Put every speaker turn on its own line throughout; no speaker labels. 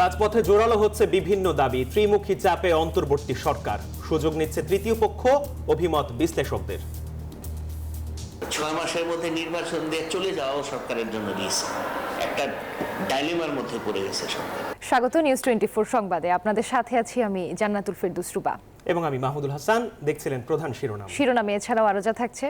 রাজপথে জোরালো হচ্ছে বিভিন্ন দাবি। ত্রিমুখী চাপে অন্তর্বর্তী সরকার। সুযোগ নিচ্ছে তৃতীয় পক্ষ অভিমত বিশ্লেষকদের।
ছয় মাসের মধ্যে নির্বাচন দিয়ে চলে যাওয়াও সরকারের জন্য রিস্ক। একটা ডাইলেমার মধ্যে পড়ে গেছে সরকার।
স্বাগত নিউজ টোয়েন্টি ফোর সংবাদে। আপনাদের সাথে আছি আমি জান্নাতুল ফেরদুস রুবা।
এবং আমি মাহমুদুল হাসান দেখছিলেন প্রধান শিরোনাম।
শিরোনামে এছাড়াও আরও যা থাকছে।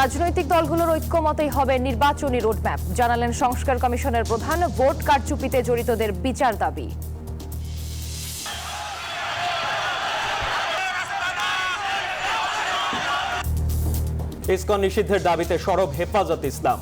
রাজনৈতিক দলগুলোর ঐক্যমতেই হবে নির্বাচনী রোডম্যাপ, জানালেন সংস্কার কমিশনের প্রধান ভোট কারচুপিতে জড়িতদের বিচার দাবি।
ইসকন নিষিদ্ধের দাবিতে সরব হেফাজত ইসলাম।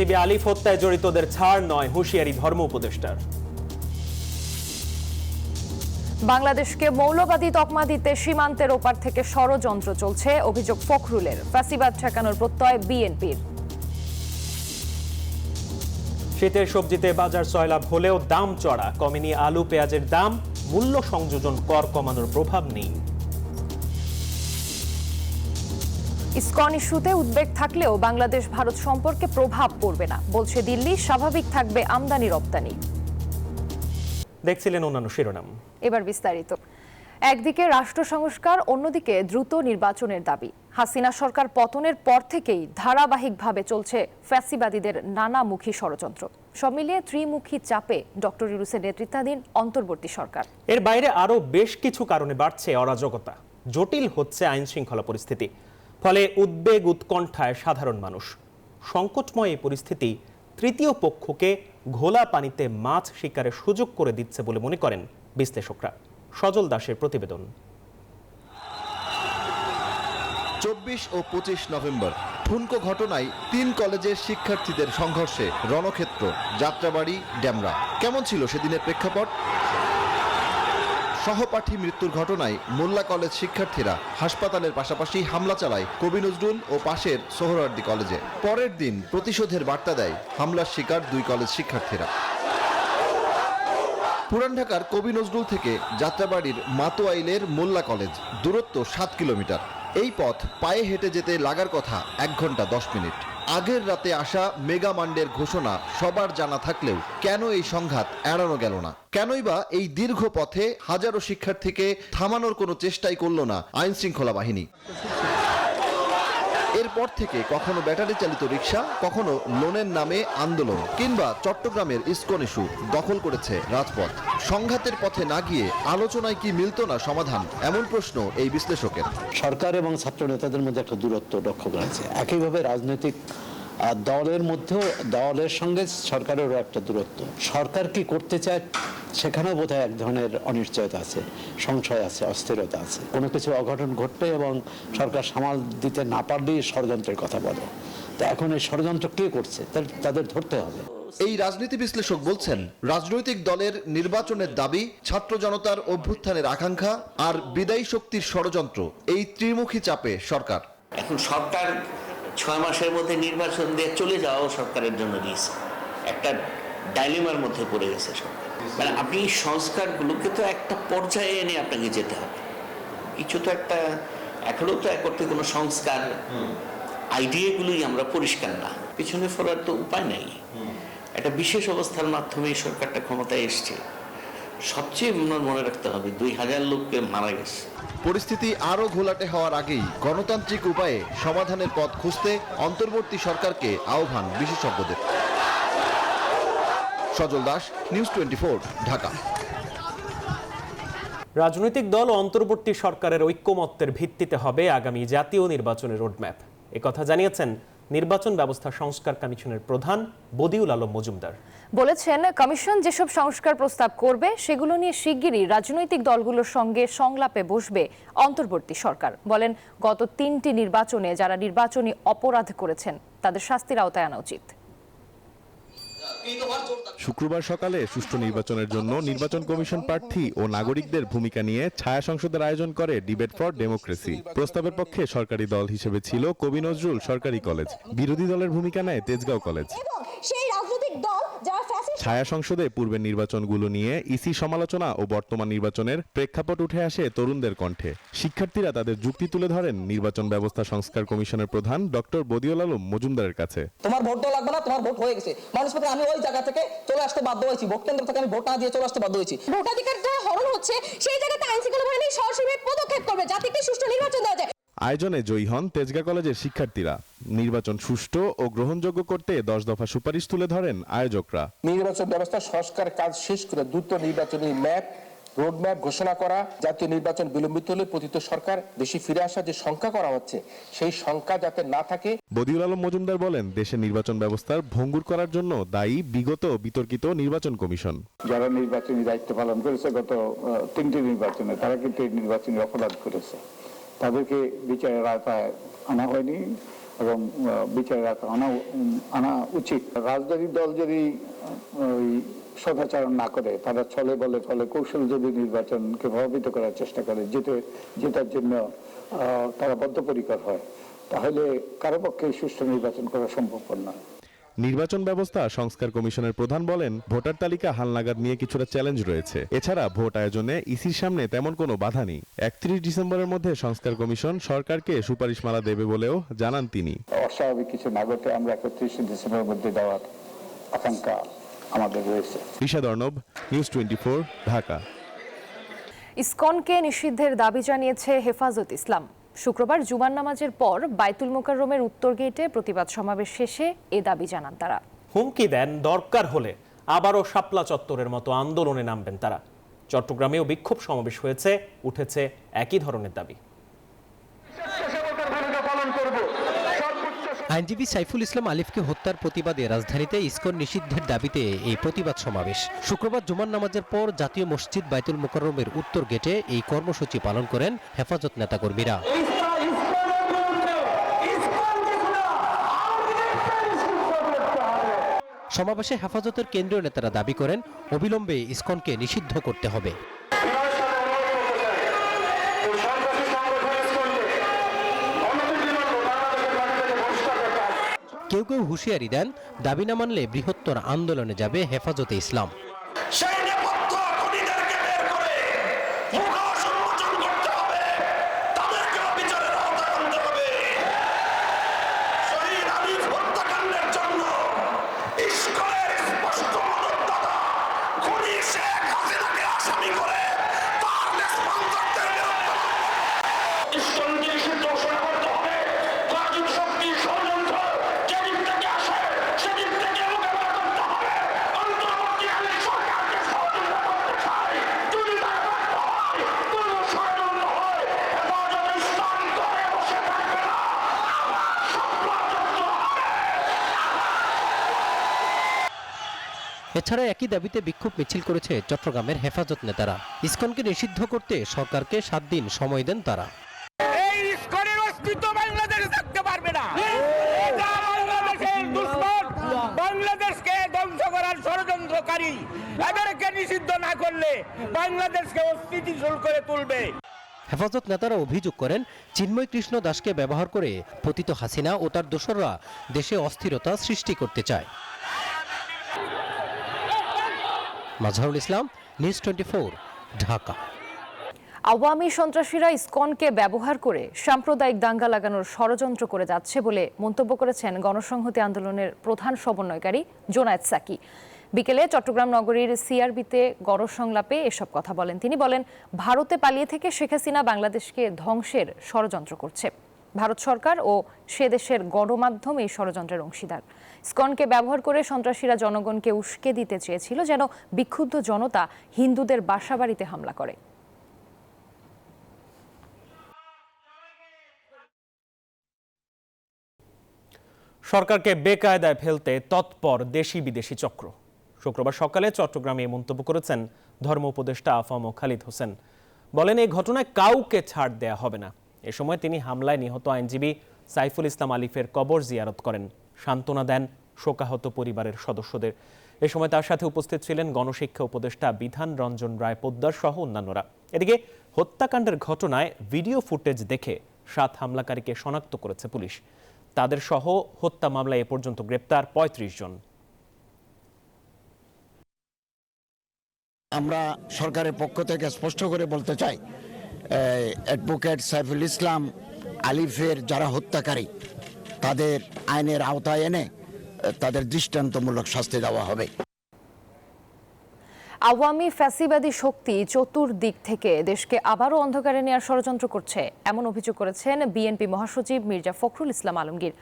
আইনজীবী আলিফ হত্যায় জড়িতদের ছাড় নয় হুঁশিয়ারি ধর্ম উপদেষ্টার।
বাংলাদেশকে মৌলবাদী তকমা দিতে সীমান্তের ওপার থেকে ষড়যন্ত্র চলছে অভিযোগ ফখরুলের। ফাঁসিবাদ ঠেকানোর প্রত্যয় বিএনপির।
শীতের সবজিতে বাজার সয়লাভ হলেও দাম চড়া কমেনি আলু পেঁয়াজের দাম মূল্য সংযোজন কর কমানোর প্রভাব নেই।
ইসকন ইস্যুতে উদ্বেগ থাকলেও বাংলাদেশ ভারত সম্পর্কে প্রভাব পড়বে না। বলছে দিল্লি স্বাভাবিক থাকবে আমদানি রপ্তানি।
দেখছিলেন অন্যান্য শিরোনাম।
এবার বিস্তারিত। একদিকে রাষ্ট্র সংস্কার অন্যদিকে দ্রুত নির্বাচনের দাবি। হাসিনা সরকার পতনের পর থেকেই ধারাবাহিকভাবে চলছে ফ্যাসিবাদীদের নানামুখী ষড়যন্ত্র। সব মিলিয়ে ত্রিমুখী চাপে ডক্টর ইউনুসের নেতৃত্বাধীন অন্তর্বর্তী সরকার।
এর বাইরে আরও বেশ কিছু কারণে বাড়ছে অরাজকতা। জটিল হচ্ছে আইন শৃঙ্খলা পরিস্থিতি। ফলে উদ্বেগ উৎকণ্ঠায় সাধারণ মানুষ। সংকটময় এই পরিস্থিতি তৃতীয় পক্ষকে ঘোলা পানিতে মাছ শিকারের সুযোগ করে দিচ্ছে বলে মনে করেন বিশ্লেষকরা। সজল দাসের প্রতিবেদন।
চব্বিশ ও পঁচিশ নভেম্বর ঠুনকো ঘটনায় তিন কলেজের শিক্ষার্থীদের সংঘর্ষে রণক্ষেত্র, যাত্রাবাড়ি, ড্যামরা। কেমন ছিল সেদিনের প্রেক্ষাপট? সহপাঠী মৃত্যুর ঘটনায় মোল্লা কলেজ শিক্ষার্থীরা হাসপাতালের পাশাপাশি হামলা চালায় কবি নজরুল ও পাশের সোহরাওয়ার্দী কলেজে। পরের দিন প্রতিশোধের বার্তা দেয় হামলার শিকার দুই কলেজ শিক্ষার্থীরা। পুরান ঢাকার কবি নজরুল থেকে যাত্রাবাড়ির মাতোয়াইলের মোল্লা কলেজ, দূরত্ব সাত কিলোমিটার। এই পথ পায়ে হেঁটে যেতে লাগার কথা এক ঘণ্টা দশ মিনিট। আগের রাতে আসা মেগা মান্ডের ঘোষণা সবার জানা থাকলেও কেন এই সংঘাত এড়ানো গেল না? কেনই বা এই দীর্ঘ পথে হাজারো শিক্ষার্থীকে থামানোর কোনো চেষ্টাই করল না আইনশৃঙ্খলা বাহিনী? এরপর থেকে কখনো ব্যাটারি চালিত রিক্সা কখনো লোনের নামে আন্দোলন কিংবা চট্টগ্রামের ইস্কন ইস্যু দখল করেছে রাজপথ। সংঘাতের পথে না গিয়ে আলোচনায় কি মিলত না সমাধান? এমন প্রশ্ন এই বিশ্লেষকের।
সরকার এবং ছাত্র নেতাদের মধ্যে একটা দূরত্ব লক্ষ্য করা যাচ্ছে একইভাবে রাজনৈতিক দলের মধ্যেও, দলের সঙ্গে সরকারেরও একটা দূরত্ব। সরকার কি করতে চায় সেখানেও বোধহয় এক ধরনের অনিশ্চয়তা আছে সংশয় আছে অস্থিরতা আছে। কোনো কিছু অঘটন ঘটলে এবং সরকার সামাল দিতে না পারলেই ষড়যন্ত্রের কথা বলে। তো এখন এই ষড়যন্ত্র কে করছে? তাদের ধরতে হবে।
এই রাজনীতি বিশ্লেষক বলছেন রাজনৈতিক দলের নির্বাচনের দাবি ছাত্র জনতার অভ্যুত্থানের আকাঙ্ক্ষা আর বিদায়ী শক্তির ষড়যন্ত্র এই ত্রিমুখী চাপে সরকার।
এখন সরকার ছয় মাসের মধ্যে নির্বাচন দিয়ে চলে যাওয়াও সরকারের জন্য রিস্ক। একটা ডাইলেমার মধ্যে পড়ে গেছে সরকার মানে আপনি এই সংস্কারগুলোকে তো একটা পর্যায়ে এনে আপনাকে যেতে হবে। কিছু তো একটা, এখনও তো এক অর্থে কোনো সংস্কার আইডিয়াগুলোই আমরা পরিষ্কার না। পিছনে ফেরার তো উপায় নাই। একটা বিশেষ অবস্থার মাধ্যমে এই সরকারটা ক্ষমতায় এসছে। সবচেয়ে মনে- মনে রাখতে হবে, দুই হাজার লোককে মারা গেছে।
পরিস্থিতি আরও ঘোলাটে হওয়ার আগেই গণতান্ত্রিক উপায়ে সমাধানের পথ খুঁজতে অন্তর্বর্তী সরকারকে আহ্বান বিশেষজ্ঞদের। Sajal Das news twenty Dhaka.
রাজনৈতিক দল ও অন্তর্বর্তী সরকারের ঐক্যমত্যের ভিত্তিতে হবে আগামী জাতীয় নির্বাচনের রোডম্যাপ। একথা জানিয়েছেন নির্বাচন ব্যবস্থা সংস্কার কমিশনের প্রধান বদিউল আলম মজুমদার।
বলেছেন কমিশন যেসব সংস্কার প্রস্তাব করবে সেগুলো নিয়ে শিগগিরই রাজনৈতিক দলগুলোর সঙ্গে সংলাপে বসবে অন্তর্বর্তী সরকার। বলেন গত তিনটি নির্বাচনে যারা নির্বাচনী অপরাধ করেছেন তাদের শাস্তির আওতায় আনা উচিত।
শুক্রবার সকালে সুষ্ঠু নির্বাচনের জন্য নির্বাচন কমিশন প্রার্থী ও নাগরিকদের ভূমিকা নিয়ে ছায়া সংসদের আয়োজন করে ডিবেট ফর ডেমোক্রেসি। প্রস্তাবের পক্ষে সরকারি দল হিসেবে ছিল কবি নজরুল সরকারি কলেজ। বিরোধী দলের ভূমিকা নেয় তেজগাঁও কলেজ।
সেই রাজনৈতিক
দল যারা ফ্যাসিস্ট
ছায়া সংসদে পূর্বের নির্বাচনগুলো নিয়ে ইসি সমালোচনা ও বর্তমান নির্বাচনের প্রেক্ষাপট উঠে আসে তরুণদের কণ্ঠে। শিক্ষার্থীরা তাদের যুক্তি তুলে ধরেন নির্বাচন ব্যবস্থা সংস্কার কমিশনের প্রধান ডক্টর বদিউল আলম মজুমদারের কাছে।
তোমার ভোট দেওয়া লাগবে না তোমার ভোট হয়ে গেছে। মানুষ প্রতি আমি ওই জায়গা থেকে চলে আসতে বাধ্য হয়েছি। ভোট কেন্দ্র থেকে আমি ভোট না দিয়ে চলে আসতে বাধ্য হয়েছি।
ভোটাধিকার যারা হরণ হচ্ছে সেই জায়গাতে আইন শৃঙ্খলা বাহিনী সরাসরি পদক্ষেপ করবে। যাতে একটি সুষ্ঠু নির্বাচন দেওয়া যায়।
আয়োজনে জয়ী হন তেজগাঁ কলেজের শিক্ষার্থীরা। নির্বাচন সুষ্ঠু ও গ্রহণযোগ্য করতে দশ দফা সুপারিশ তুলে ধরেন আয়োজকরা।
নির্বাচন ব্যবস্থা সংস্কার কাজ শেষ করে দ্রুত নির্বাচনী ম্যাপ রোডম্যাপ ঘোষণা করা জাতীয় নির্বাচন বিলম্বিত হলে পতিত সরকার দেশে ফিরে আসার যে সংখ্যা করা হচ্ছে সেই সংখ্যা যাতে না থাকে
বদিউল আলম মজুমদার বলেন দেশের নির্বাচন ব্যবস্থার ভঙ্গুর করার জন্য দায়ী বিগত বিতর্কিত নির্বাচন কমিশন।
যারা নির্বাচনী দায়িত্ব পালন করেছে গত তিনটি নির্বাচনে তারা কিন্তু এই নির্বাচনী অপরাধ করেছে। তাদেরকে বিচারের আওতায় আনা হয়নি এবং বিচারের আওতায় আনা আনা উচিত। রাজনৈতিক দল যদি ওই সদাচরণ না করে, তারা ছলে বলে ফলে কৌশল যদি নির্বাচনকে প্রভাবিত করার চেষ্টা করে, যেতে, জেতার জন্য তারা বদ্ধপরিকর হয়, তাহলে কারও পক্ষে সুষ্ঠু নির্বাচন করা সম্ভবপর নয়।
নির্বাচন ব্যবস্থা সংস্কার কমিশনের প্রধান বলেন ভোটার তালিকা হালনাগাদ নিয়ে কিছুটা চ্যালেঞ্জ রয়েছে। এছাড়া ভোট আয়োজনে ইসির সামনে তেমন কোনো বাধা নেই। একত্রিশ ডিসেম্বরের মধ্যে সংস্কার কমিশন সরকারকে সুপারিশমালা দেবে বলেও জানান তিনি।
অস্বাভাবিক কিছু না ঘটে আমরা একত্রিশে ডিসেম্বরের মধ্যে দেওয়ার আকাঙ্ক্ষা আমাদের রয়েছে।
Rishad Arnob news twenty Dhaka.
ইসকনকে নিষিদ্ধের দাবি জানিয়েছে হেফাজত ইসলাম। শুক্রবার জুমার নামাজের পর বাইতুল মোকাররমের উত্তর গেটে প্রতিবাদ সমাবেশ শেষে এ দাবি জানান তারা।
হুমকি দেন দরকার হলে আবারও শাপলা চত্বরের মতো আন্দোলনে নামবেন তারা। চট্টগ্রামেও বিক্ষোভ সমাবেশ হয়েছে, উঠেছে একই ধরনের দাবি।
আইনজীবী সাইফুল ইসলাম আলিফকে হত্যার প্রতিবাদে রাজধানীতে ইসকন নিষিদ্ধের দাবিতে এই প্রতিবাদ সমাবেশ। শুক্রবার জুমার নামাজের পর জাতীয় মসজিদ বাইতুল মোকাররমের উত্তর গেটে এই কর্মসূচি পালন করেন হেফাজত নেতাকর্মীরা। সমাবেশে হেফাজতের কেন্দ্রীয় নেতারা দাবি করেন, অবিলম্বে ইসকনকে নিষিদ্ধ করতে হবে। কেউ কেউ হুঁশিয়ারি দেন দাবি না মানলে বৃহত্তর আন্দোলনে যাবে হেফাজতে ইসলাম। এছাড়া একই দাবিতে বিক্ষোভ মিছিল করেছে চট্টগ্রামের হেফাজত নেতারা। ইসকনকে নিষিদ্ধ করতে সরকারকে সাত দিন সময় দেন তারা।
এই ইস্কনের অস্তিত্ব বাংলাদেশে থাকতে পারবে না। এটা বাংলাদেশের দুশ্মন। বাংলাদেশকে ধ্বংস করার ষড়যন্ত্রকারী। এদেরকে নিষিদ্ধ না করলে বাংলাদেশকে অস্থিতিশীল করে তুলবে।
হেফাজত নেতারা অভিযোগ করেন চিন্ময় কৃষ্ণ দাসকে ব্যবহার করে পতিত হাসিনা ও তার দোসররা দেশে অস্থিরতা সৃষ্টি করতে চায়। Mazharul Islam, news twenty Dhaka.
Awami সন্ত্রাসীরা ইসকনকে ব্যবহার করে সাম্প্রদায়িক দাঙ্গা লাগানোর ষড়যন্ত্র করে যাচ্ছে বলে মন্তব্য করেছেন গণসংহতি আন্দোলনের প্রধান সমন্বয়কারী জোনায়েদ সাকি। বিকেলে চট্টগ্রাম নগরীর সিআরবিতে গণসংলাপে এসব কথা বলেন। তিনি বলেন, ভারতে পালিয়ে থেকে শেখ হাসিনা বাংলাদেশকে ধ্বংসের ষড়যন্ত্র করছে। ভারত সরকার ও সে দেশের গণমাধ্যম এই ষড়যন্ত্রের অংশীদার। স্কনকে ব্যবহার করে সন্ত্রাসীরা জনগণকে উস্কে দিতে চেয়েছিল যেন বিক্ষুব্ধ জনতা হিন্দুদের বাসাবাড়িতে হামলা করে।
সরকারকে বেকায়দায় ফেলতে তৎপর দেশি বিদেশি চক্র। শুক্রবার সকালে চট্টগ্রামে এই মন্তব্য করেছেন ধর্ম উপদেষ্টা আফাম খালিদ হোসেন। বলেন, এই ঘটনায় কাউকে ছাড় দেয়া হবে না। এ সময় তিনি হামলায় নিহত আইনজীবী সাইফুল ইসলাম আলিফের কবর জিয়ারত করেন। সান্ত্বনা দেন শোকাহত পরিবারের সদস্যদের। এ সময় তার সাথে উপস্থিত ছিলেন গণশিক্ষা উপদেষ্টা বিধান রঞ্জন রায় পোদ্দার সহ অন্যান্যরা। এদিকে হত্যাকাণ্ডের ঘটনায় ভিডিও ফুটেজ দেখে সাত হামলাকারীকে শনাক্ত করেছে পুলিশ। তাদের সহ হত্যা মামলায় এ পর্যন্ত গ্রেপ্তার ৩৫ জন।
আমরা সরকারের পক্ষ থেকে স্পষ্ট করে বলতে চাই অ্যাডভোকেট সাইফুল ইসলাম আলিফের যারা হত্যাকারী তাদের আইনের আওতায় এনে তাদের দৃষ্টান্তমূলক শাস্তি দেওয়া হবে।
আওয়ামী ফ্যাসিবাদী শক্তি চতুর্দিক থেকে দেশকে আবারও অন্ধকারে নেওয়ার ষড়যন্ত্র করছে। এমন অভিযোগ করেছেন বিএনপি মহাসচিব মির্জা ফখরুল ইসলাম আলমগীর।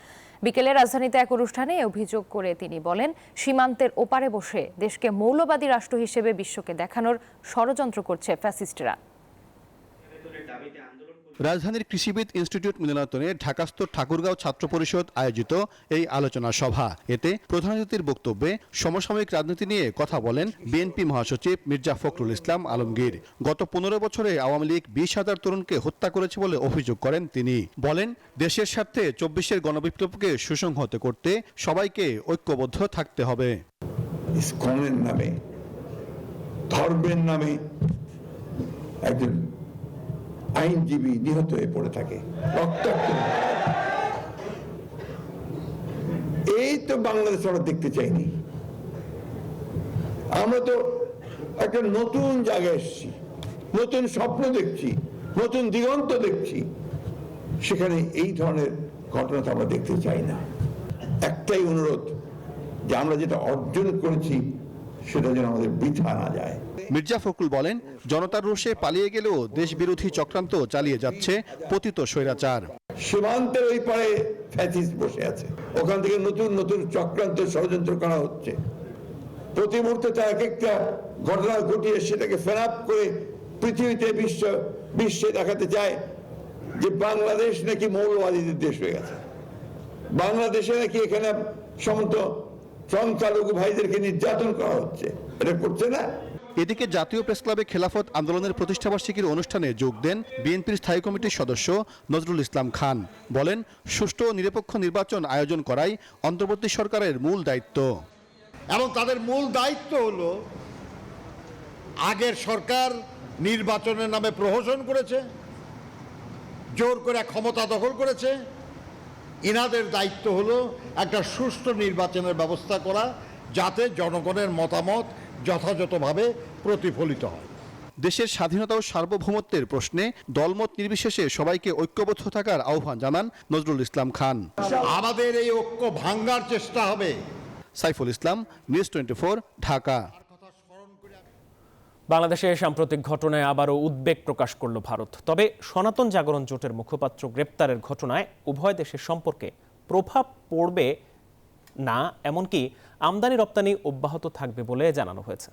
বিকেলে রাজধানীতে এক অনুষ্ঠানে অভিযোগ করে তিনি বলেন, সীমান্তের ওপারে বসে দেশকে মৌলবাদী রাষ্ট্র হিসেবে বিশ্বকে দেখানোর ষড়যন্ত্র করছে ফ্যাসিস্টরা।
রাজধানীর কৃষিবিদ ইনস্টিটিউট মিলনায়তনে ঢাকাস্থ ঠাকুরগাঁও ছাত্র পরিষদ আয়োজিত এই আলোচনা সভা। এতে প্রধান অতিথির বক্তব্যে সমসাময়িক রাজনীতি নিয়ে কথা বলেন বিএনপি মহাসচিব মির্জা ফখরুল ইসলাম আলমগীর। গত পনেরো বছরে আওয়ামী লীগ বিশ হাজার তরুণকে হত্যা করেছে বলে অভিযোগ করেন তিনি। বলেন, দেশের স্বার্থে চব্বিশের গণবিপ্লবকে সুসংহত করতে সবাইকে ঐক্যবদ্ধ থাকতে হবে।
নামে, ধর্মের নামে একজন আইনজীবী নিহত হয়ে পড়ে থাকে। রক্তাক্ত। এই তো বাংলাদেশ আমরা দেখতে চাইনি। আমরা তো একটা নতুন জায়গায় এসেছি। নতুন স্বপ্ন দেখছি। নতুন দিগন্ত দেখছি। সেখানে এই ধরনের ঘটনা তো আমরা দেখতে চাই না। একটাই অনুরোধ যে আমরা যেটা অর্জন করেছি, সেটা যেন আমাদের বৃথা না যায়।
মির্জা ফখরুল বলেন, জনতার রোষে পালিয়ে গেলেও দেশবিরোধী চক্রান্ত চালিয়ে যাচ্ছে পতিত স্বৈরাচার।
সীমান্তের ওই পারে ফ্যাসিস্ট বসে আছে। ওখান থেকে নতুন নতুন চক্রান্ত ষড়যন্ত্র করা হচ্ছে। প্রতি মুহূর্তে তার এক একটা ঘটনা ঘটিয়ে সেটাকে ফেরাপ করে পৃথিবীতে বিশ্ব, বিশ্বে দেখাতে চায় যে বাংলাদেশ নাকি মৌলবাদীদের দেশ হয়ে গেছে। বাংলাদেশে নাকি এখানে সমস্ত সংখ্যালঘু ভাইদেরকে নির্যাতন করা হচ্ছে। এটা করছে না?
এদিকে জাতীয় প্রেস ক্লাবে খেলাফত আন্দোলনের প্রতিষ্ঠাবার্ষিকীর অনুষ্ঠানে যোগ দেন বিএনপির স্থায়ী কমিটির সদস্য নজরুল ইসলাম খান। বলেন, সুষ্ঠু ও নিরপেক্ষ নির্বাচন আয়োজন করাই অন্তর্বর্তী সরকারের মূল দায়িত্ব।
এবং তাদের মূল দায়িত্ব হলো, আগের সরকার নির্বাচনের নামে প্রহসন করেছে, জোর করে ক্ষমতা দখল করেছে। ইনাদের দায়িত্ব হলো একটা সুষ্ঠু নির্বাচনের ব্যবস্থা করা, যাতে জনগণের মতামত যথাযথভাবে প্রতিফলিত হয়।
দেশের স্বাধীনতা ও সার্বভৌমত্বের প্রশ্নে দলমত নির্বিশেষে সবাইকে ঐক্যবদ্ধ থাকার আহ্বান জানান নজরুল ইসলাম খান।
আমাদের এই ঐক্য ভাঙ্গার চেষ্টা হবে।
Saiful Islam news twenty Dhaka.
বাংলাদেশে সাম্প্রতিক ঘটনায় আবারও উদ্বেগ প্রকাশ করল ভারত। তবে সনাতন জাগরণ জোটের মুখপাত্র গ্রেপ্তারের ঘটনায় উভয় দেশের সম্পর্কে প্রভাব পড়বে না এমনকি আমদানি রপ্তানি অব্যাহত থাকবে বলে জানানো হয়েছে।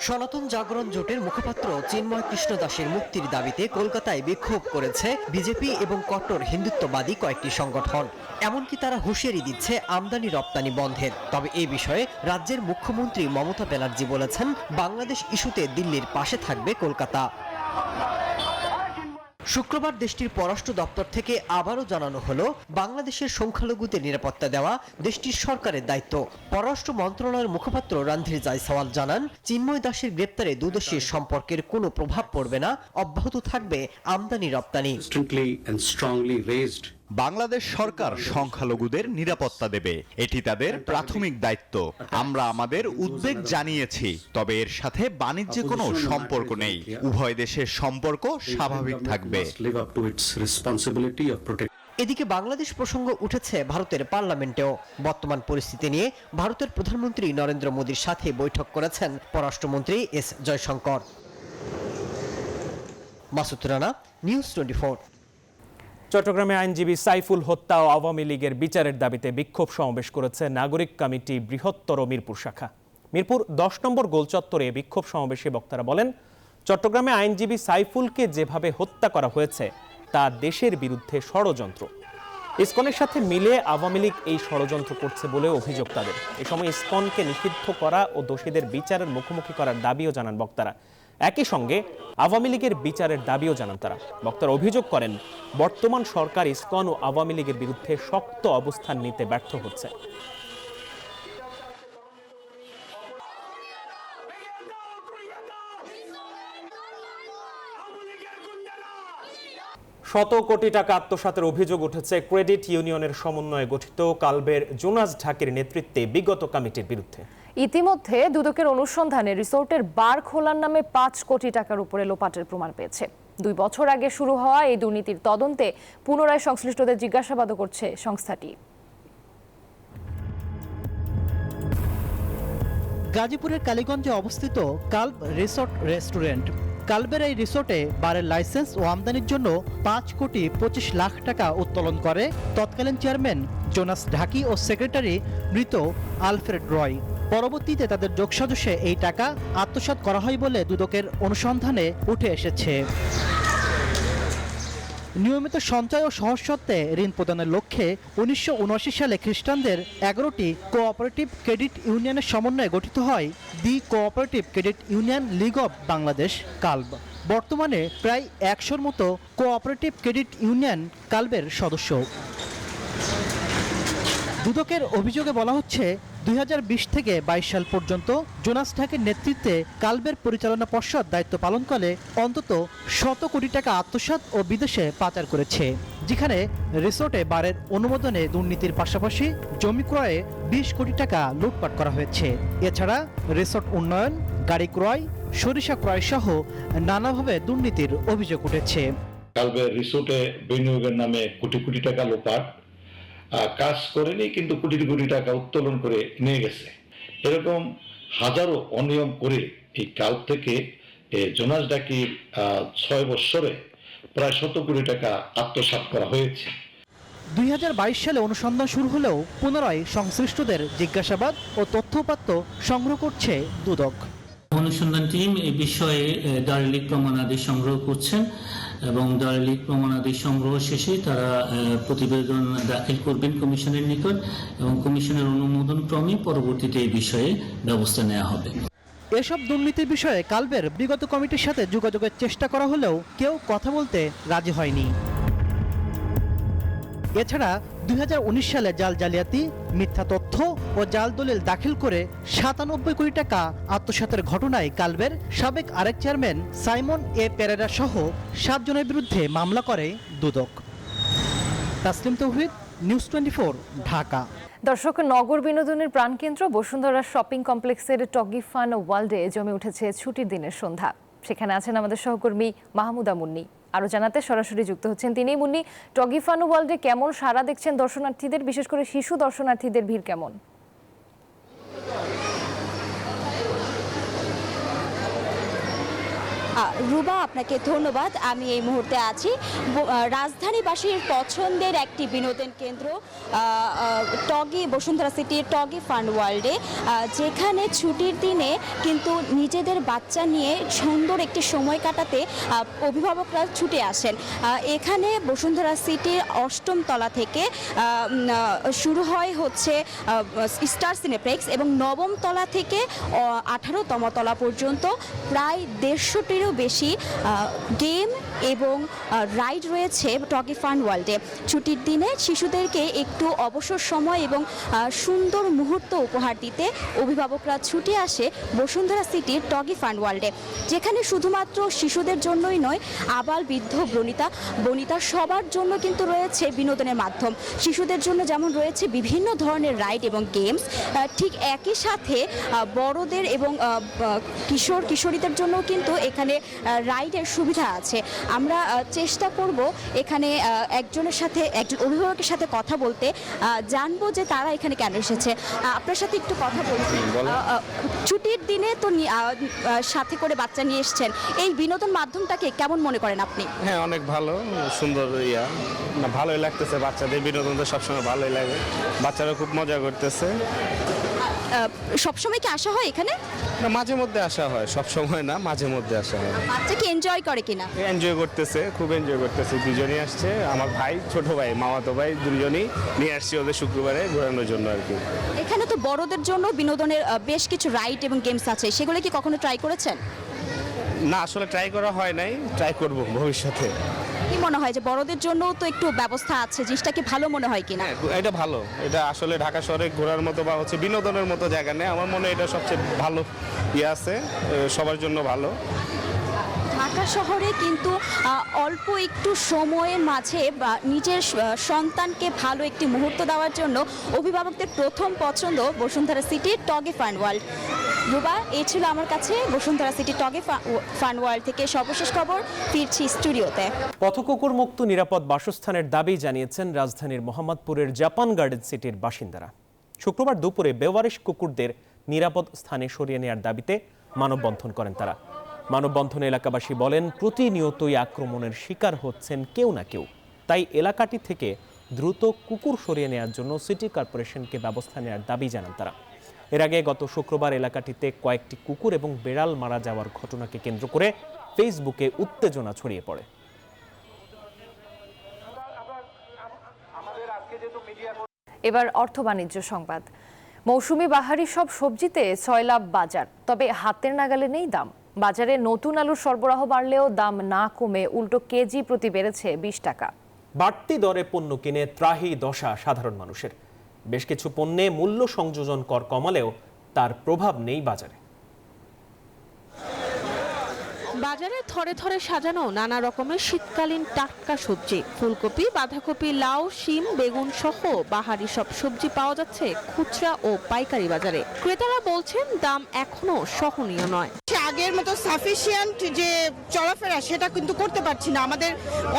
সনাতন জাগরণ জোটের মুখপাত্র চিন্ময় কৃষ্ণ দাসের মুক্তির দাবিতে কলকাতায় বিক্ষোভ করেছে বিজেপি এবং কট্টর হিন্দুত্ববাদী কয়েকটি সংগঠন। এমনকি তারা হুঁশিয়ারি দিচ্ছে আমদানি রপ্তানি বন্ধের। তবে এ বিষয়ে রাজ্যের মুখ্যমন্ত্রী মমতা ব্যানার্জি বলেছেন, বাংলাদেশ ইস্যুতে দিল্লির পাশে থাকবে কলকাতা। শুক্রবার দেশটির পররাষ্ট্র দপ্তর থেকে আবারও জানানো হলো, বাংলাদেশের সংখ্যালঘুদের নিরাপত্তা দেওয়া দেশটির সরকারের দায়িত্ব। পররাষ্ট্র মন্ত্রণালয়ের মুখপাত্র রণধীর জায়সওয়াল জানান, চিন্ময় দাসের গ্রেপ্তারে দুদেশের সম্পর্কের কোনো প্রভাব পড়বে না, অব্যাহত থাকবে আমদানি রপ্তানি
বাংলাদেশ সরকার সংখ্যালঘুদের নিরাপত্তা দেবে। এটি তাদের প্রাথমিক দায়িত্ব। আমরা আমাদের উদ্বেগ জানিয়েছি তবে এর সাথে বাণিজ্যে কোনো সম্পর্ক নেই। উভয় দেশের সম্পর্ক স্বাভাবিক থাকবে।
এদিকে বাংলাদেশ প্রসঙ্গ উঠেছে ভারতের পার্লামেন্টেও। বর্তমান পরিস্থিতি নিয়ে ভারতের প্রধানমন্ত্রী নরেন্দ্র মোদীর সাথে বৈঠক করেছেন পররাষ্ট্রমন্ত্রী S Jaishankar. Masud Rana news twenty
চট্টগ্রামে আইনজীবী সাইফুল হত্যা ও আওয়ামী লীগের বিচারের দাবিতে বিক্ষোভ সমাবেশ করেছে নাগরিক কমিটি বৃহত্তর মিরপুর শাখা। মিরপুর দশ নম্বর গোলচত্বরে বিক্ষোভ সমাবেশে বক্তারা বলেন, চট্টগ্রামে আইনজীবী সাইফুলকে যেভাবে হত্যা করা হয়েছে, তা দেশের বিরুদ্ধে ষড়যন্ত্র। ইসকনের সাথে মিলে আওয়ামী লীগ এই ষড়যন্ত্র করছে বলে অভিযোগ তাদের। এ সময় ইসকনকে নিষিদ্ধ করা ও দোষীদের বিচারের মুখোমুখি করার দাবিও জানান বক্তারা। একই সঙ্গে আওয়ামী লীগের বিচারের দাবিও জানান তারা। বক্তারা অভিযোগ করেন, বর্তমান সরকার ইসকন ও আওয়ামী লীগের বিরুদ্ধে শক্ত অবস্থান নিতে ব্যর্থ হচ্ছে। শত কোটি টাকা আত্মসাতের অভিযোগ উঠেছে ক্রেডিট ইউনিয়নের সমন্বয়ে গঠিত কালবের জোনাস ঢাকের নেতৃত্বে বিগত কমিটির বিরুদ্ধে।
ইতিমধ্যে দুদকের অনুসন্ধানে রিসোর্টের বার খোলার নামে পাঁচ কোটি টাকার উপরে লোপাটের প্রমাণ পেয়েছে। দুই বছর আগে শুরু হওয়া এই দুর্নীতির তদন্তে পুনরায় সংশ্লিষ্টদের জিজ্ঞাসাবাদও করছে সংস্থাটি।
গাজীপুরের কালীগঞ্জে অবস্থিত কাল্ব রিসোর্ট রেস্টুরেন্ট। কাল্বের এই রিসোর্টে বারের লাইসেন্স ও আমদানির জন্য পাঁচ কোটি পঁচিশ লাখ টাকা উত্তোলন করে। তৎকালীন চেয়ারম্যান জোনাস ঢাকি ও সেক্রেটারি মৃত আলফ্রেড রয়। পরবর্তীতে তাদের যোগসাজশে এই টাকা আত্মসাৎ করা হয় বলে দুদকের অনুসন্ধানে উঠে এসেছে। নিয়মিত সঞ্চয় ও সহজসত্ত্বে ঋণ প্রদানের লক্ষ্যে উনিশশো উনআশি সালে খ্রিস্টানদের এগারোটি কোঅপারেটিভ ক্রেডিট ইউনিয়নের সমন্বয়ে গঠিত হয় the cooperative credit union league of Bangladesh, কাল্ব। বর্তমানে প্রায় একশোর মতো কোঅপারেটিভ ক্রেডিট ইউনিয়ন কাল্বের সদস্য। দুদকের অভিযোগে বলা হচ্ছে দুই হাজার বিশ থেকে বাইশ সাল পর্যন্ত জোনাস ঢাকের নেতৃত্বে কালবের পরিচালনা পর্ষদ দায়িত্ব পালন করে অন্তত শত কোটি টাকা আত্মসাৎ ও বিদেশে পাচার করেছে, যেখানে রিসোর্টে বারের অনুমোদনে দুর্নীতির পাশাপাশি জমি ক্রয়ে বিশ কোটি টাকা লুটপাট করা হয়েছে। এছাড়া রিসোর্ট উন্নয়ন, গাড়ি ক্রয়, সরিষা ক্রয় সহ নানাভাবে দুর্নীতির অভিযোগ উঠেছে।
কালবে রিসোর্টে বিনিয়োগের নামে কোটি কোটি টাকা লোপাট কাজ করেনি কিন্তু কোটি কোটি টাকা উত্তোলন করে নিয়ে গেছে। এরকম হাজারো অনিয়ম করে এই কাল থেকে জোনাস ডাকির ছয় বৎসরে প্রায় শত কোটি টাকা আত্মসাৎ করা হয়েছে।
দুই হাজার বাইশ সালে অনুসন্ধান শুরু হলেও পুনরায় সংশ্লিষ্টদের জিজ্ঞাসাবাদ ও তথ্যপাত্য সংগ্রহ করছে দুদক।
অনুসন্ধান টিম এই বিষয়ে দারিলিক প্রমাণাদি সংগ্রহ করছেন এবং দারিলিক প্রমাণাদি সংগ্রহ শেষে তারা প্রতিবেদন দাখিল করবেন কমিশনের নিকট এবং কমিশনের অনুমোদন ক্রমে পরবর্তীতে এই বিষয়ে ব্যবস্থা নেওয়া হবে।
এসব দুর্নীতির বিষয়ে কালবের বিগত কমিটির সাথে যোগাযোগের চেষ্টা করা হলেও কেউ কথা বলতে রাজি হয়নি। এছাড়া দুই হাজার উনিশ সালে জাল জালিয়াতি, মিথ্যা তথ্য ও জাল দলিল দাখিল করে সাতানব্বই কোটি টাকা আত্মসাতের ঘটনায় কালবের সাবেক আরেক চেয়ারম্যান সাইমন এ পেরেরা সহ সাতজনের বিরুদ্ধে মামলা করে দুদক। Taslim Tauhid, news twenty Dhaka.
দর্শক, নগর বিনোদনের প্রাণকেন্দ্র বসুন্ধরা শপিং কমপ্লেক্সের টগি ফান ওয়ার্ল্ডে জমে উঠেছে ছুটির দিনের সন্ধ্যা। সেখানে আছেন আমাদের সহকর্মী মাহমুদা মুন্নি। আরও জানাতে সরাসরি যুক্ত হচ্ছেন তিনি। মুন্নি, টগিফানু ওয়ার্ল্ডে কেমন সারা দেখছেন দর্শনার্থীদের? বিশেষ করে শিশু দর্শনার্থীদের ভিড় কেমন?
রুবা, আপনাকে ধন্যবাদ। আমি এই মুহূর্তে আছি। রাজধানীবাসীর পছন্দের একটি বিনোদন কেন্দ্র টগি, বসুন্ধরা সিটির টগি ফান ওয়ার্ল্ডে যেখানে ছুটির দিনে কিন্তু নিজেদের বাচ্চা নিয়ে সুন্দর একটি সময় কাটাতে অভিভাবকরা ছুটে আসেন। এখানে বসুন্ধরা সিটির অষ্টম তলা থেকে শুরু হয় হচ্ছে স্টার সিনেপ্লেক্স এবং নবম তলা থেকে আঠারোতম তলা পর্যন্ত, প্রায় দেড়শোটিরও বেশি গেম এবং রাইড রয়েছে টকি ফান ওয়ার্ল্ডে। ছুটির দিনে শিশুদেরকে একটু অবসর সময় এবং সুন্দর মুহূর্ত উপহার দিতে অভিভাবকরা ছুটে আসে বসুন্ধরা সিটির টগি ফান ওয়ার্ল্ডে, যেখানে শুধুমাত্র শিশুদের জন্যই নয়, আবাল বৃদ্ধ, বনিতা বনিতা সবার জন্য কিন্তু রয়েছে বিনোদনের মাধ্যম। শিশুদের জন্য যেমন রয়েছে বিভিন্ন ধরনের রাইড এবং গেমস ঠিক একই সাথে বড়দের এবং কিশোর, কিশোরীদের জন্য কিন্তু এখানে রাইডের সুবিধা আছে। আমরা চেষ্টা করব এখানে একজনের সাথে একজন অভিভাবকের সাথে কথা বলতে জানব যে তারা এখানে কেন এসেছে। আপনার সাথে একটু কথা বলছি ছুটির দিনে তো সাথে করে বাচ্চা নিয়ে এসছেন। এই বিনোদন মাধ্যমটাকে কেমন মনে করেন আপনি?
হ্যাঁ অনেক ভালো সুন্দর ইয়া। ভালোই লাগতেছে বাচ্চাদের বিনোদন তো সবসময় ভালোই লাগে। বাচ্চারা খুব মজা করতেছে।
সবসময় কি আসা হয় এখানে?
না মাঝে মধ্যে আসা হয় সব সময় না মাঝে মধ্যে আসা হয়।
বাচ্চা কি এনজয় করে কিনা?
এনজয় করতেছে খুব এনজয় করতেছে দুজনই আসছে আমার ভাই ছোট ভাই মামাতো ভাই দুজনই নিয়ে আসছি ওদের শুক্রবারে ঘোরানোর জন্য আর কি।
এখানে তো বড়দের জন্য বিনোদনের বেশ কিছু রাইড এবং গেমস আছে সেগুলো কি কখনো ট্রাই করেছেন?
না আসলে ট্রাই করা হয় নাই ট্রাই করব ভবিষ্যতে।
কি মনে হয় যে বড়দের জন্য তো একটু ব্যবস্থা আছে জিনিসটা কি ভালো মনে হয় কিনা?
এটা ভালো। এটা আসলে ঢাকা শহরে ঘোরার মতো বা হচ্ছে বিনোদনের মতো জায়গা নেই। আমার মনে হয় এটা সবচেয়ে ভালো ইয়ে আছে সবার জন্য ভালো।
ঢাকা শহরে কিন্তু অল্প একটু সময়ের মাঝে বা নিজের সন্তানকে ভালো একটি মুহূর্ত দেওয়ার জন্য অভিভাবকদের প্রথম পছন্দ বসুন্ধরা সিটির টগে ফান ওয়ার্ল্ড রুবা এই ছিল আমার কাছে বসুন্ধরা সিটি টগে ফান ওয়ার্ল্ড থেকে সর্বশেষ খবর, ফিরছি স্টুডিওতে।
পথকুকুর মুক্ত নিরাপদ বাসস্থানের দাবি জানিয়েছেন রাজধানীর মোহাম্মদপুরের জাপান গার্ডেন সিটির বাসিন্দারা। শুক্রবার দুপুরে বেওয়ারিশ কুকুরদের নিরাপদ স্থানে সরিয়ে নেওয়ার দাবিতে মানববন্ধন করেন তারা। মানববন্ধনে এলাকাবাসী বলেন, প্রতিনিয়তই আক্রমণের শিকার হচ্ছেন কেউ না কেউ। তাই এলাকাটি থেকে দ্রুত কুকুর সরিয়ে নেওয়ার জন্য সিটি কর্পোরেশনকে ব্যবস্থা নেওয়ার দাবি জানান তারা। এর আগে গত শুক্রবার এলাকাটিতে কয়েকটি কুকুর এবং বেড়াল মারা যাওয়ার ঘটনাকে কেন্দ্র করে ফেসবুকে উত্তেজনা ছড়িয়ে পড়ে।
এবার অর্থ বাণিজ্য সংবাদ। মৌসুমি বাহারি সব সবজিতে ছয় লাভ বাজার তবে হাতের নাগালে নেই দাম। বাজারে নতুন আলুর সরবরাহ বাড়লেও দাম না কমে উল্টো কেজি প্রতি বেড়েছে বিশ টাকা।
বাড়তি দরে পণ্য কিনে ত্রাহি দশা সাধারণ মানুষের। বেশ কিছু পণ্যে মূল্য সংযোজন কর কমালেও তার প্রভাব নেই বাজারে।
বাজারে থরে থরে সাজানো নানা রকমের শীতকালীন টাটকা সবজি। ফুলকপি বাঁধাকপি লাউ শিম বেগুন সহ বাহারি সব সবজি পাওয়া যাচ্ছে খুচরা ও পাইকারি বাজারে। ক্রেতারা বলছেন দাম এখনও সহনীয় নয়।
আগের মতো সাফিসিয়েন্ট যে চলাফেরা সেটা কিন্তু করতে পারছি না। আমাদের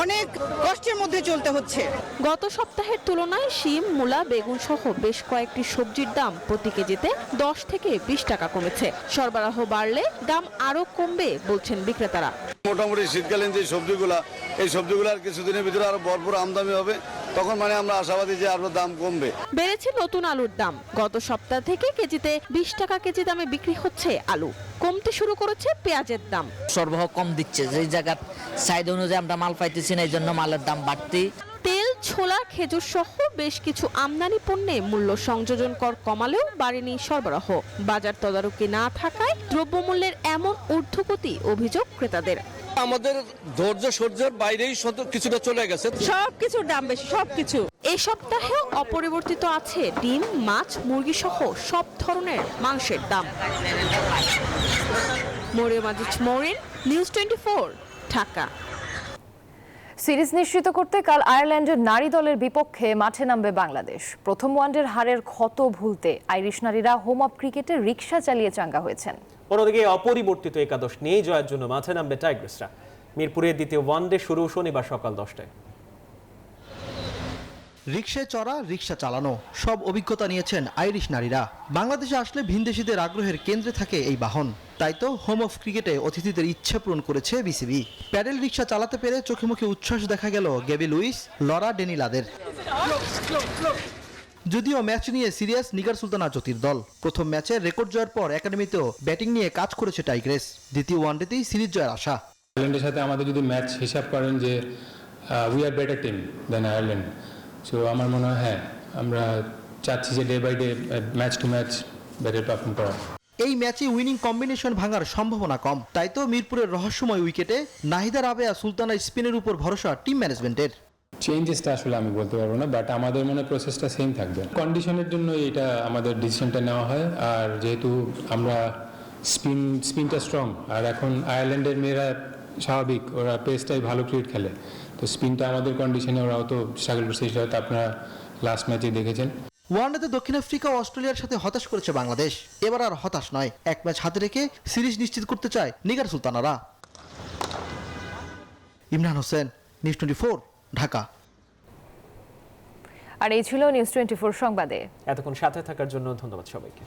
অনেক কষ্টের মধ্যে চলতে হচ্ছে।
গত সপ্তাহের তুলনায় শিম মূলা বেগুন সহ বেশ কয়েকটি সবজির দাম প্রতি কেজিতে দশ থেকে বিশ টাকা কমেছে। সরবরাহ বাড়লে দাম আরও কমবে বলছেন বিক্রেতারা।
মোটামুটি শীতকালীন যে সবজিগুলা এই সবজিগুলো আর কিছুদিনের ভিতরে আরও ভরপুর আমদানি হবে। তখন মানে আমরা আশাবাদী যে আরও দাম কমবে।
বেড়েছে নতুন আলুর দাম। গত সপ্তাহ থেকে কেজিতে বিশ টাকা কেজি দামে বিক্রি হচ্ছে আলু। কমতে শুরু করেছে পেঁয়াজের দাম।
সরবরাহ কম দিচ্ছে। যেই জায়গার সাইড অনুযায়ী আমরা মাল পাইতেছি না এই জন্য মালের দাম বাড়তি।
ছোলা খেজুর সহ বেশ কিছু আমদানি পণ্যে মূল্য সংযোজন কর কমালেও বাড়েনি সরবরাহ। বাজার তদারকি না থাকায় দ্রব্যমূল্যের এমন ঊর্ধ্বগতি অভিযোগ ক্রেতাদের।
আমাদের ধৈর্য সহ্যের বাইরেই কিছুটা চলে গেছে।
সব কিছুর দাম বেশি সব কিছু এই সপ্তাহেও অপরিবর্তিত আছে ডিম মাছ মুরগি সহ সব ধরনের মাংসের দাম। Mariam Aziz Morin news twenty Dhaka.
Series নিশ্চিত করতে কাল আয়ারল্যান্ডের নারী দলের বিপক্ষে মাঠে নামবে বাংলাদেশ। প্রথম ওয়ানডের হারের ক্ষত ভুলতে আইরিশ নারীরা হোম অফ ক্রিকেটে রিক্সা চালিয়ে চাঙ্গা হয়েছেন।
অন্যদিকে অপরিবর্তিত একাদশ নিয়ে জয়ের জন্য মাঠে নামবে টাইগ্রেসরা। মিরপুরের দ্বিতীয় ওয়ানডে শুরু শনিবার সকাল দশটায়।
রিক্সায় চড়া রিক্সা চালানো সব অভিজ্ঞতা নিয়েছেন আইরিশ নারীরা। বাংলাদেশে আসলে ভিনদেশিদের আগ্রহের কেন্দ্রে থাকে এই বাহন। তাই তো হোম অফ ক্রিকেটে অতিথিদের ইচ্ছা পূরণ করেছে বিসিবি প্যাডেল রিক্সা চালাতে পেরে চোখে মুখে উচ্ছ্বাস দেখা গেল গেবি লুইস, লরা ডেনিলাদের। যদিও ম্যাচ নিয়ে সিরিয়াস নিগার সুলতানা জ্যোতির দল। প্রথম ম্যাচে রেকর্ড জয়ের পর একাডেমিতেও ব্যাটিং নিয়ে কাজ করেছে টাইগ্রেস। দ্বিতীয় ওয়ানডেতেই সিরিজ জয়ের আশা।
আয়ারল্যান্ডের সাথে আমাদের যদি ম্যাচ হিসাব করেন যে we are better team than Ireland so আমার মনে হয় হ্যাঁ আমরা চাচ্ছি যে day by day match to match better perform করা।
এই ম্যাচে উইনিং কম্বিনেশন ভাঙার সম্ভাবনা কম। তাই তো মিরপুরের রহস্যময় উইকেটে নাহিদা রাবেয়া সুলতানা স্পিনের উপর ভরসা টিম ম্যানেজমেন্টের।
চেঞ্জেসটা আসলে আমি বলতে পারব না বাট আমাদের মনে প্রসেসটা সেম থাকবে। কন্ডিশনের জন্য এটা আমাদের ডিসিশনটা নেওয়া হয়, আর যেহেতু আমরা স্পিন স্পিনটা স্ট্রং আর এখন আয়ারল্যান্ডের মেয়েরা স্বাভাবিক, ওরা পেসটাই ভালো ক্রিকেট খেলে। তো স্পিনটা আমাদের কন্ডিশনে ওরাও তো স্ট্রাগল করছে, সেটা হয়তো আপনারা লাস্ট ম্যাচে দেখেছেন।
ওয়ানডেতে দক্ষিণ আফ্রিকা ও অস্ট্রেলিয়ার সাথে হতাশ করেছে বাংলাদেশ। এবার আর হতাশ নয়। এক ম্যাচ হাতে রেখে সিরিজ নিশ্চিত করতে চায় Nigar সুলতানারা। Imran Hossain news twenty four Dhaka.
আর এই ছিল নিউজ টোয়েন্টি ফোর সংবাদে।
এতক্ষণ সাথে থাকার জন্য ধন্যবাদ সবাইকে।